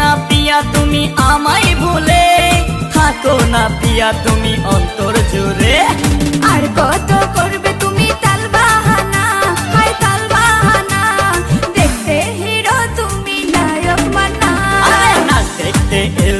না পিয়া তুমি আমায় ভুলে। থাকো না পিয়া তুমি অন্তর জুড়ে। আর কত করবে তুমি তাল বাহানা? হায় তাল বাহানা। দেখতে হিরো তুমি নায়ক মানা। আরে নাচ দেখতে এলো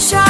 নাচো তোমরা সবাই